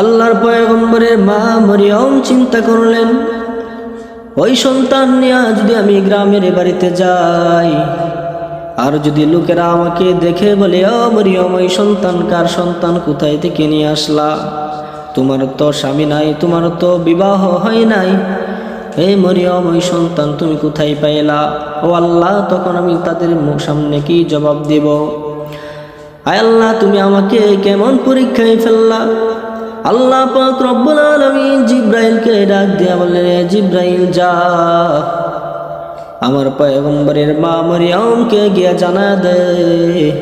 আল্লাহর পয়গম্বরের মা মরিয়ম চিন্তা করলেন, ওই সন্তান নিয়ে যদি আমি গ্রামের বাড়িতে যাই, আর যদি লোকেরা আমাকে দেখে বলে, ও মরিয়ম, ওই সন্তান কার সন্তান? কোথায় থেকে নিয়ে আসলা? তোমার তো স্বামী নাই, তোমার তো বিবাহ হয় নাই। হে মরিয়ম, ওই সন্তান তুমি কোথায় পাইলা? ও আল্লাহ, তখন আমি তাদের মুখ সামনে কি জবাব দেব? আয় আল্লাহ, তুমি আমাকে কেমন পরীক্ষায় ফেললা? আল্লাহ পাক রব্বুল আলামিন জিব্রাইলকে ডাক দিয়া বললেন, "এ জিব্রাইল, যা। আমার পয়গম্বরের মা মরিয়মকে গিয়া জানা দে।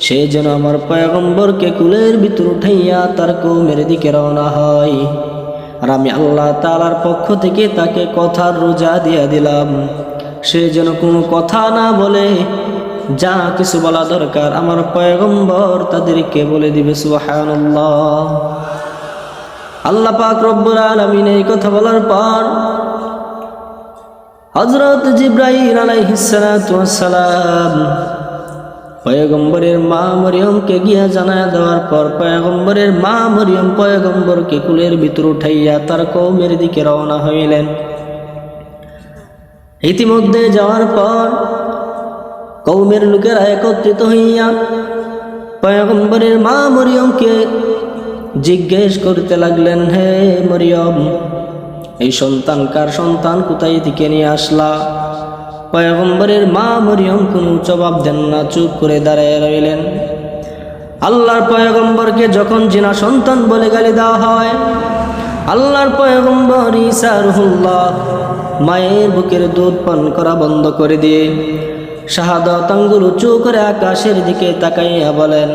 সে যেন আমার পয়গম্বরকে কুলের ভিতর উঠাইয়া তার কৌমের দিকে রওনা হয়। আর আমি আল্লাহ তালার পক্ষ থেকে তাকে কথার রোজা দিয়া দিলাম। সে যেন কোনো কথা না বলে যা কিছু বলা দরকার আমার পয়গম্বর তাদেরকে বলে দিবে, সুবহানাল্লাহ। আল্লাহ পাক রব্বুল আলামিন এই কথা বলার পর হজরত জিব্রাইল আলাইহিস সালাতু ওয়াস সালাম পয়গম্বরের মা মরিয়মকে গিয়া জানা দেওয়ার পর পয়গম্বরের মা মরিয়ম পয়গম্বরকে কুলের ভিতর উঠাইয়া তার কৌমের দিকে রওনা হইলেন। ইতিমধ্যে যাওয়ার পর কৌমের লোকেরা একত্রিত হইয়া পয়গম্বরের মা মরিয়মকে জিজ্ঞেস করতে লাগলেন, হে মরিয়ম, এই সন্তান কার সন্তান? কোথায় থেকে নিয়ে আসলা? পয়গম্বরের মা মরিয়ম কোনো জবাব দেন না, চুপ করে দাঁড়ায় রইলেন। আল্লাহর পয়গম্বরকে যখন জিনা সন্তান বলে গালি দেওয়া হয়, আল্লাহর পয়গম্বর ঈসা রুহুল্লাহ মায়ের বুকের দুধ পান করা বন্ধ করে দিয়ে শাহাদত আঙ্গুল উঁচু করে আকাশের দিকে তাকাইয়া বলেন,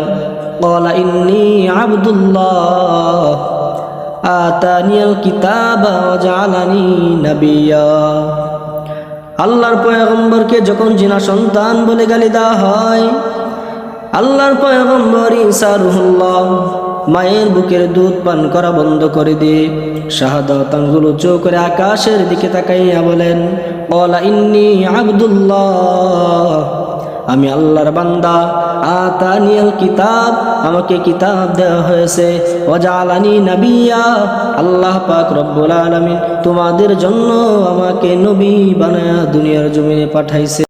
কলা ইন্নি আবদুল্লাহ আতানিয়াল কিতাব জালানি নবিয়া। আল্লাহর পয়গম্বরকে যখন জিনা সন্তান বলে গালি দেওয়া হয়, আল্লাহর পয়গম্বর ইসা রুহুল্লাহ মায়ের বুকের দুধ পান করা বন্ধ করে দিয়ে শাহাদত আঙ্গুল উঁচু করে আকাশের দিকে তাকাইয়া বলেন, কলা ইন্নি আবদুল্লাহ আমি আল্লাহর বান্দা। আতানিয়াল কিতাব, আমাকে কিতাব দেওয়া হয়েছে। ওজালানি নবিয়া। আল্লাহ পাক রব্বুল আলামিন তোমাদের জন্য আমাকে নবী বানায়া দুনিয়ার জমিনে পাঠাইছে।